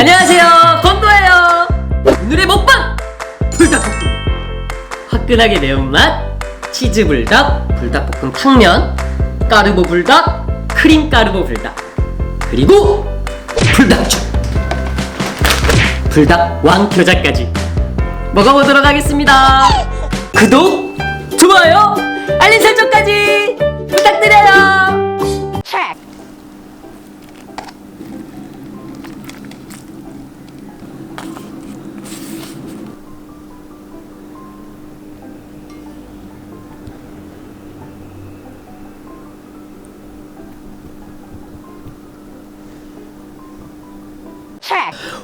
안녕하세요. 건도예요. 오늘의 먹방! 불닭볶음. 화끈하게 매운맛 치즈 불닭 불닭볶음 탕면 까르보 불닭 크림 까르보 불닭 그리고 불닭죽. 불닭 왕교자까지 먹어보도록 하겠습니다. 구독 좋아요 알림 설정까지 부탁드려요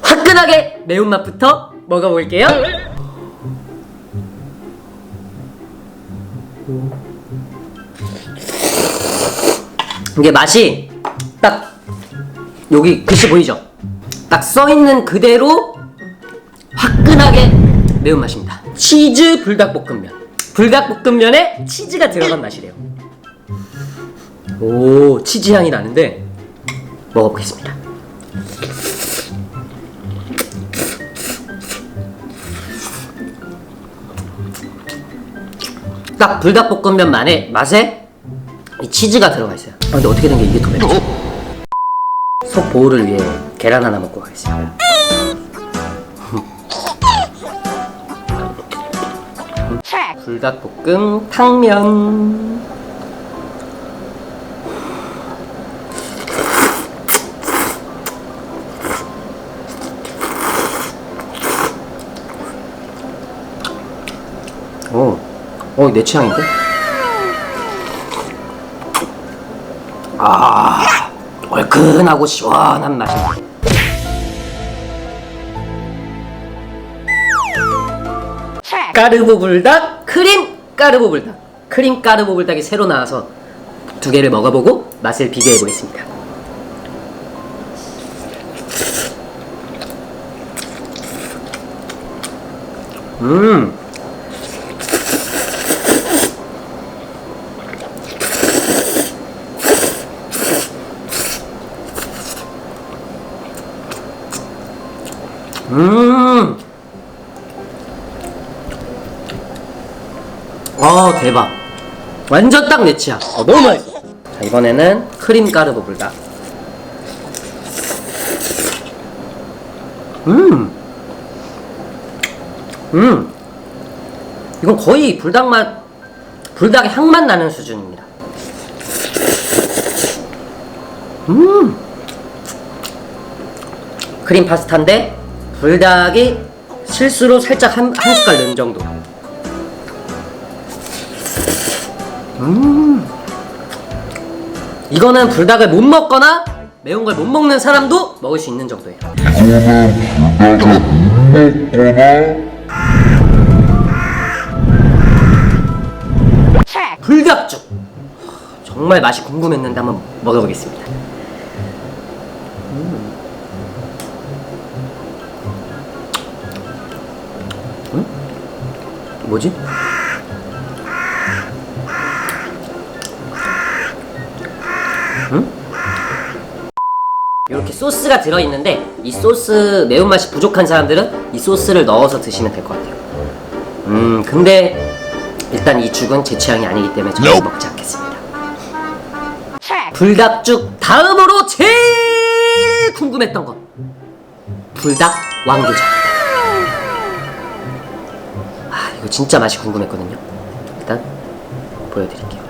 화끈하게 매운맛부터 먹어볼게요. 이게 맛이 딱 여기 글씨 보이죠? 딱 써있는 그대로 화끈하게 매운맛입니다. 치즈 불닭볶음면. 불닭볶음면에 치즈가 들어간 맛이래요. 오, 치즈 향이 나는데 먹어보겠습니다. 딱 불닭볶음면만의 맛에 이 치즈가 들어가 있어요. 아, 근데 어떻게 된 게 이게 더 맵죠? 속 보호를 위해 계란 하나 먹고 가겠습니다. 불닭볶음 탕면. 오, 어, 내 취향인데? 아, 얼큰하고 시원한 맛입니다. 까르보 불닭, 크림 까르보 불닭. 크림 까르보 불닭이 새로 나와서 두 개를 먹어보고 맛을 비교해 보겠습니다. 음, 음. 아 대박. 완전 딱 내 취향. 어, 너무 맛있어. 자 이번에는 크림 까르보 불닭. 음. 음. 이건 거의 불닭 맛, 불닭의 향만 나는 수준입니다. 음. 크림 파스타인데 불닭이 실수로 살짝 한, 한 숟갈 넣은 정도. 음. 이거는 불닭을 못 먹거나 매운 걸 못 먹는 사람도 먹을 수 있는 정도예요. 불닭죽. 정말 맛이 궁금했는데 한번 먹어보겠습니다. 뭐지? 응? 이렇게 소스가 들어있는데 이 소스 매운맛이 부족한 사람들은 이 소스를 넣어서 드시면 될 것 같아요. 음 근데 일단 이 죽은 제 취향이 아니기 때문에 저는 먹지 않겠습니다. 불닭죽 다음으로 제일 궁금했던 것. 불닭 왕교자 아 이거 진짜 맛이 궁금했거든요. 일단 보여드릴게요.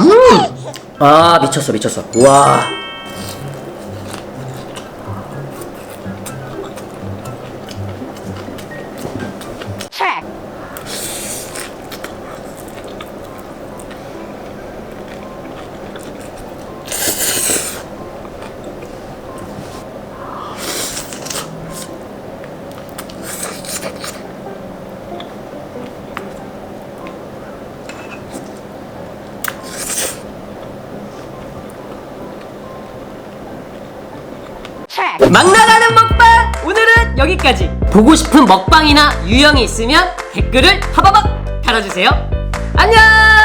음! 아 미쳤어 미쳤어. 와 막 나가는 먹방 오늘은 여기까지 보고 싶은 먹방이나 유형이 있으면 댓글을 하바박 달아주세요. 안녕!